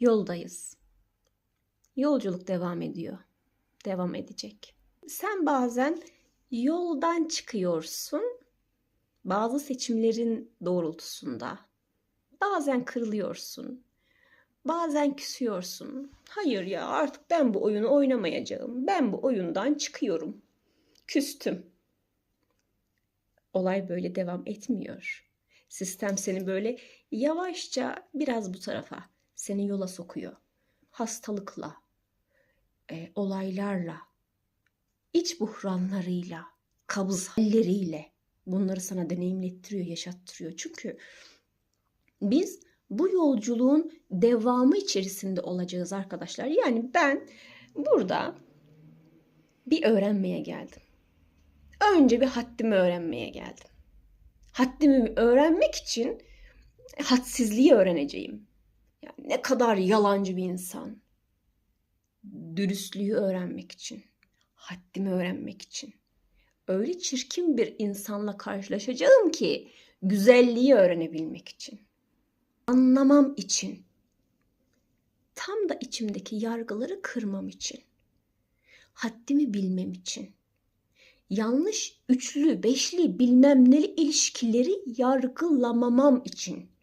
Yoldayız. Yolculuk devam ediyor. Devam edecek. Sen bazen yoldan çıkıyorsun. Bazı seçimlerin doğrultusunda. Bazen kırılıyorsun. Bazen küsüyorsun. Hayır ya artık ben bu oyunu oynamayacağım. Ben bu oyundan çıkıyorum. Küstüm. Olay böyle devam etmiyor. Sistem seni böyle yavaşça biraz bu tarafa seni yola sokuyor. Hastalıkla, e, olaylarla, iç buhranlarıyla, kabız halleriyle bunları sana deneyimlettiriyor, yaşattırıyor. Çünkü biz bu yolculuğun devamı içerisinde olacağız arkadaşlar. Yani ben burada bir öğrenmeye geldim. Önce bir haddimi öğrenmeye geldim. Haddimi öğrenmek için hadsizliği öğreneceğim. Ne kadar yalancı bir insan. Dürüstlüğü öğrenmek için, haddimi öğrenmek için. Öyle çirkin bir insanla karşılaşacağım ki güzelliği öğrenebilmek için. Anlamam için. Tam da içimdeki yargıları kırmam için. Haddimi bilmem için yanlış üçlü, beşli, bilmem neli ilişkileri yargılamamam için.